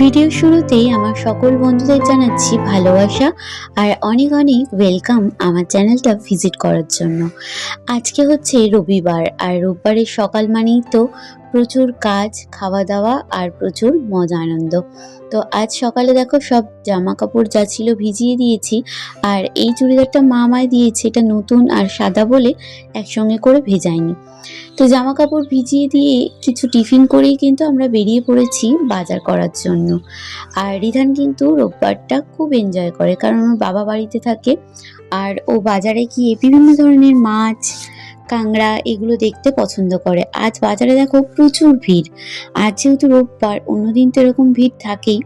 Video শুরুতেই আমার সকল বন্ধুদের জানাচ্ছি ভালোবাসা আর অনেক অনেক ওয়েলকাম আমার চ্যানেলটা ভিজিট করার জন্য। আজকে হচ্ছে রবিবার আর রোববারের সকাল মানেই তো প্রচুর কাজ খাওয়া দাওয়া আর প্রচুর মজা, আনন্দ। তো আজ সকালে দেখো সব জামা কাপড় যা ছিল ভিজিয়ে দিয়েছি আর এই চুড়িদারটা মা আমায় দিয়েছে। এটা নতুন আর সাদা বলে একসঙ্গে করে ভেজাইনি। তো জামা কাপড় ভিজিয়ে দিয়ে কিছু টিফিন করেই কিন্তু আমরা বেরিয়ে পড়েছি বাজার করার জন্য। আর রিধান কিন্তু রোববারটা খুব এনজয় করে কারণ ওর বাবা বাড়িতে থাকে আর ও বাজারে গিয়ে বিভিন্ন ধরনের মাছ কাংড়া এগুলো দেখতে পছন্দ করে। আজ বাজারে দেখো প্রচুর ভিড়। আজ যেহেতু রোববার, অন্যদিন তো এরকম ভিড় থাকেই।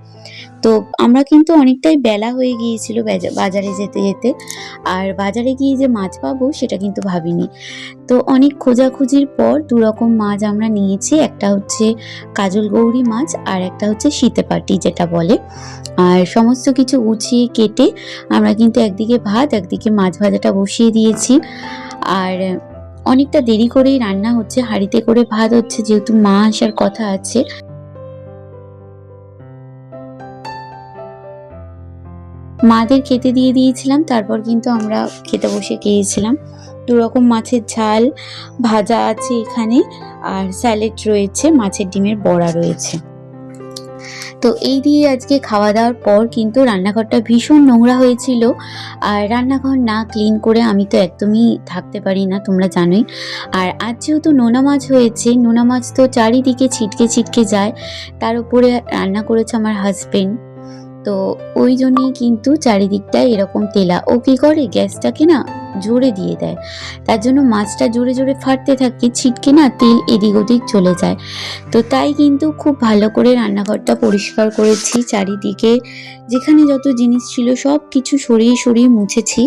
তো আমরা কিন্তু অনেকটাই বেলা হয়ে গিয়েছিল বাজারে যেতে যেতে। আর বাজারে গিয়ে যে মাছ পাবো সেটা কিন্তু ভাবিনি। তো অনেক খোঁজাখুঁজির পর দু রকম মাছ আমরা নিয়েছি। একটা হচ্ছে কাজল গৌরী মাছ আর একটা হচ্ছে শীতেপাটি যেটা বলে। আর সমস্ত কিছু গুছিয়ে কেটে আমরা কিন্তু একদিকে ভাত, একদিকে মাছ ভাজাটা বসিয়ে দিয়েছি। আর অনেকটা দেরি করেই রান্না হচ্ছে, হাঁড়িতে করে ভাত হচ্ছে, যেহেতু মা আসার কথা আছে। মাদের খেতে দিয়ে দিয়েছিলাম, তারপর কিন্তু আমরা খেতে বসে গিয়েছিলাম দু রকম মাছের ঝাল ভাজা আছে এখানে, আর স্যালেড রয়েছে, মাছের ডিমের বড়া রয়েছে। তো এই দিয়ে আজকে খাওয়া দাওয়ার পর কিন্তু রান্নাঘরটা ভীষণ নোংরা হয়েছিল। আর রান্নাঘর না ক্লিন করে আমি তো একদমই থাকতে পারি না, তোমরা জানোই। আর আজ যেহেতু নোনা মাছ হয়েছে, নোনা মাছ তো চারিদিকে ছিটকে ছিটকে যায়। তার উপরে রান্না করেছে আমার হাজবেন্ড তো ওই জন্যই কিন্তু চারিদিকটা এরকম তেলা। ও কি করে? গ্যাসটাকে না জোরে দিয়ে দেয়। তার জন্য মাছটা জোরে জোরে ফাটতে থাকে, ছিটকে না তেল এদিক ওদিক চলে যায়। তো তাই কিন্তু খুব ভালো করে রান্নাঘরটা পরিষ্কার করেছি চারিদিকে। যেখানে যত জিনিস ছিল সব কিছু সরিয়ে সরিয়ে মুছেছি।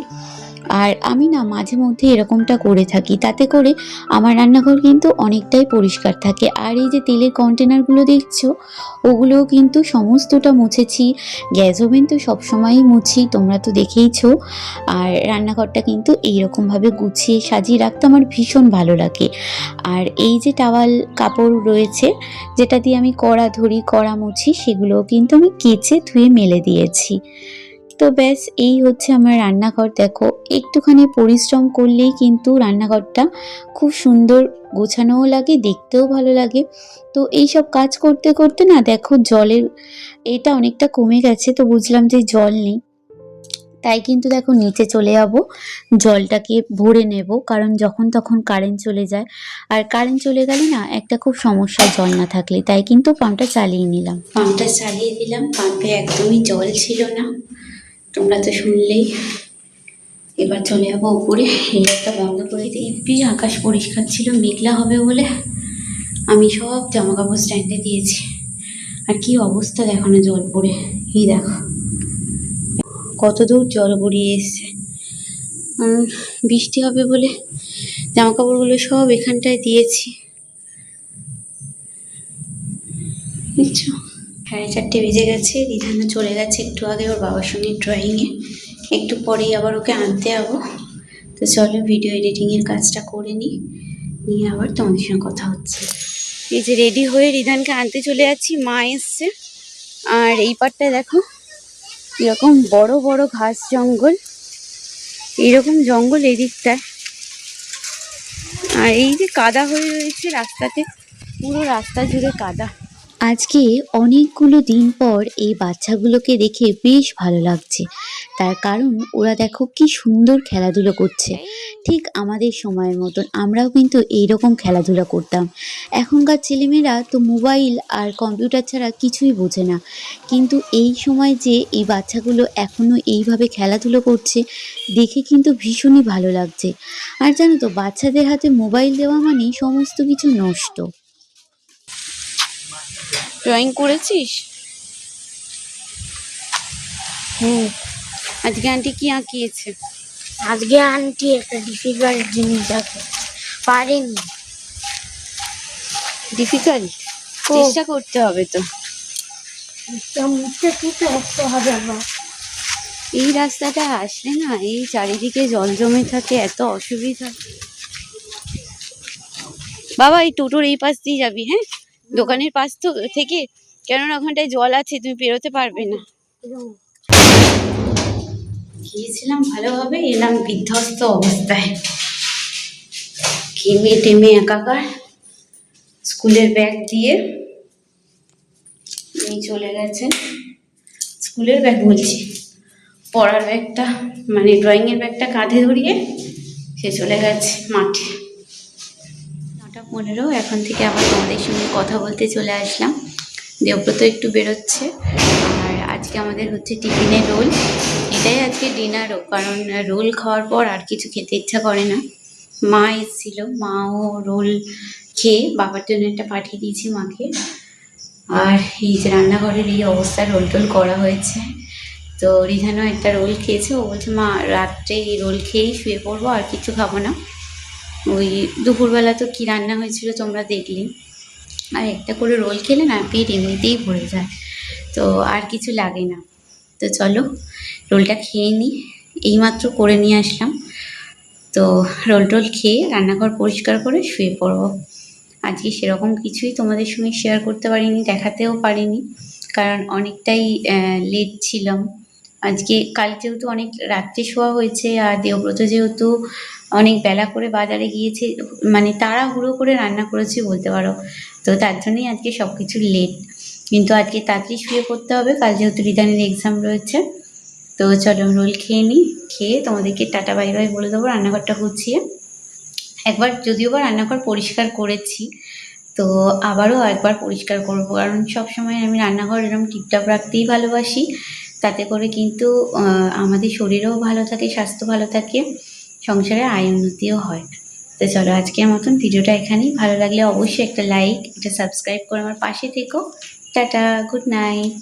আর আমি না মাঝে মধ্যে এরকমটা করে থাকি, তাতে করে আমার রান্নাঘর কিন্তু অনেকটাই পরিষ্কার থাকে। আর এই যে তেলের কন্টেনারগুলো দেখছ, ওগুলোও কিন্তু সমস্তটা মুছেছি। গ্যাস ওভেন তো সবসময়ই মুছি, তোমরা তো দেখেইছো। আর রান্নাঘরটা কিন্তু এইরকমভাবে গুছিয়ে সাজিয়ে রাখতে আমার ভীষণ ভালো লাগে। আর এই যে টাওয়াল কাপড় রয়েছে, যেটা দিয়ে আমি কড়া ধরি, কড়া মুছি, সেগুলোও কিন্তু আমি কেচে ধুয়ে মেলে দিয়েছি। তো ব্যাস, এই হচ্ছে আমার রান্নাঘর। দেখো, একটুখানি পরিশ্রম করলেই কিন্তু রান্নাঘরটা খুব সুন্দর গোছানোও লাগে, দেখতেও ভালো লাগে। তো এই সব কাজ করতে করতে না, দেখো জলের এটা অনেকটা কমে গেছে, তো বুঝলাম যে জল নেই। তাই কিন্তু দেখো নিচে চলে যাব, জলটাকে ভরে নেব, কারণ যখন তখন কারেন্ট চলে যায়। আর কারেন্ট চলে গেলে না, একটা খুব সমস্যা জল না থাকলে। তাই কিন্তু পাম্পটা চালিয়ে নিলাম। পাম্পটা চালিয়ে দিলাম পাম্পে একদমই জল ছিল না। তোমরা তো শুনলেই। এবার চলে যাব উপরে। হিটারটা বন্ধ করে দিবি আকাশ পরিষ্কার ছিল, মেঘলা হবে বলে আমি সব জামা কাপড় স্ট্যান্ডে দিয়েছি। আর কি অবস্থা দেখো না জল পড়ে এই দেখো। কত দূর জল গড়িয়ে এসছে। বৃষ্টি হবে বলে জামা কাপড়গুলো সব এখানটায় দিয়েছি। বুঝছ সাড়ে চারটে বেজে গেছে, রিধানা চলে গেছে একটু আগে ওর বাবার সঙ্গে ড্রয়িংয়ে একটু পরেই আবার ওকে আনতে যাব। তো চলো ভিডিও এডিটিংয়ের কাজটা করে নিই নিয়ে আবার তোমাদের সঙ্গে কথা হচ্ছে। এই যে রেডি হয়ে রিধানকে আনতে চলে যাচ্ছি, মা এসছে। আর এই পাটটায় দেখো, এরকম বড় বড় ঘাস জঙ্গল এইরকম জঙ্গল এদিকটায়। আর এই যে কাদা হয়ে রয়েছে রাস্তাতে, পুরো রাস্তা জুড়ে কাদা। আজকে অনেকগুলো দিন পর এই বাচ্চাগুলোকে দেখে বেশ ভালো লাগছে। তার কারণ ওরা দেখো কি সুন্দর খেলাধুলো করছে। ঠিক আমাদের সময়ের মতন আমরাও কিন্তু এইরকম খেলাধুলা করতাম। এখনকার ছেলেমেয়েরা তো মোবাইল আর কম্পিউটার ছাড়া কিছুই বোঝে না। কিন্তু এই সময় যে এই বাচ্চাগুলো এখনও এইভাবে খেলাধুলো করছে, দেখে কিন্তু ভীষণই ভালো লাগছে। আর জানো তো, বাচ্চাদের হাতে মোবাইল দেওয়া মানেই সমস্ত কিছু নষ্ট। ড্রয়িং করেছিস? হুম। আজকে আন্টি কি আঁকিয়েছে? আজকে আন্টি একটা ডিফিকাল্ট জিনিস দেখো। পারেনি। ডিফিকাল্ট চেষ্টা করতে হবে তো। মুখে টুকে আসতে হবে আমার এই রাস্তাটা আসলে না এই চারিদিকে জল জমে থাকে এত অসুবিধা। বাবা এই টোটোর এই পাশ দিয়ে যাবি হ্যাঁ? দোকানের পাশ তো থেকে কেননা ওখানটায় জল আছে, তুমি পেরোতে পারবে না। গিয়েছিলাম ভালোভাবে, এলাম বিধ্বস্ত অবস্থায়। ঘেমে টেমে একাকার। স্কুলের ব্যাগ দিয়ে উনি চলে গেছেন স্কুলের ব্যাগ বলছি, পড়ার ব্যাগটা মানে ড্রয়িংয়ের ব্যাগটা কাঁধে ধরিয়ে সে চলে গেছে মাঠে। পনেরো এখন থেকে আবার তোমাদের সঙ্গে কথা বলতে চলে আসলাম। দেবব্রত একটু বেরোচ্ছে। আর আজকে আমাদের হচ্ছে টিফিনে রোল। এটাই আজকে ডিনারও কারণ রোল খাওয়ার পর আর কিছু খেতে ইচ্ছা করে না। মা এসেছিল, মাও রোল খেয়ে বাবার জন্য একটা পাঠিয়ে দিয়েছি মাকে। আর এই যে রান্নাঘরের এই অবস্থা, রোল টোল করা হয়েছে। তো রিধানও একটা রোল খেয়েছে। ও বলছে, মা, রাত্রে এই রোল খেয়েই শুয়ে পড়ব, আর কিছু খাব না। ওই দুপুরবেলা তো কী রান্না হয়েছিল তোমরা দেখলে। আর একটা করে রোল খেলে না পেট এমনিতেই ভরে যায়। তো আর কিছু লাগে না। তো চলো, রোলটা খেয়ে নিই। এইমাত্র করে নিয়ে আসলাম। তো রোল টোল খেয়ে রান্নাঘর পরিষ্কার করে শুয়ে পড়ব। আজকে সেরকম কিছুই তোমাদের সঙ্গে শেয়ার করতে পারিনি, দেখাতেও পারিনি। কারণ অনেকটাই লেট ছিলাম। আজকে কাল যেহেতু অনেক রাত্রে শোয়া হয়েছে। আর দেবব্রত যেহেতু অনেক বেলা করে বাজারে গিয়েছি মানে তাড়াহুড়ো করে রান্না করেছি বলতে পারো। তো তার জন্যই আজকে সব কিছু লেট কিন্তু আজকে তাড়াতাড়ি শুয়ে পড়তে হবে, কাল যেহেতু রিদানের এক্সাম রয়েছে। তো চলো রোল খেয়ে নিই, খেয়ে তোমাদেরকে টাটা বাই বাই বলে দেবো, রান্নাঘরটা গুছিয়ে। একবার যদিও বা রান্নাঘর পরিষ্কার করেছি, তো আবারও একবার পরিষ্কার করব। কারণ সবসময় আমি রান্নাঘর এরকম টিপটাপ রাখতেই ভালোবাসি। তাতে করে কিন্তু আমাদের শরীরও ভালো থাকে, স্বাস্থ্য ভালো থাকে। সংসারে আয় উন্নতিও হয়। তো চলো আজকের মতন ভিডিওটা এখানেই। ভালো লাগলে অবশ্যই একটা লাইক একটা সাবস্ক্রাইব করে আমার পাশে থেকো। Tata good night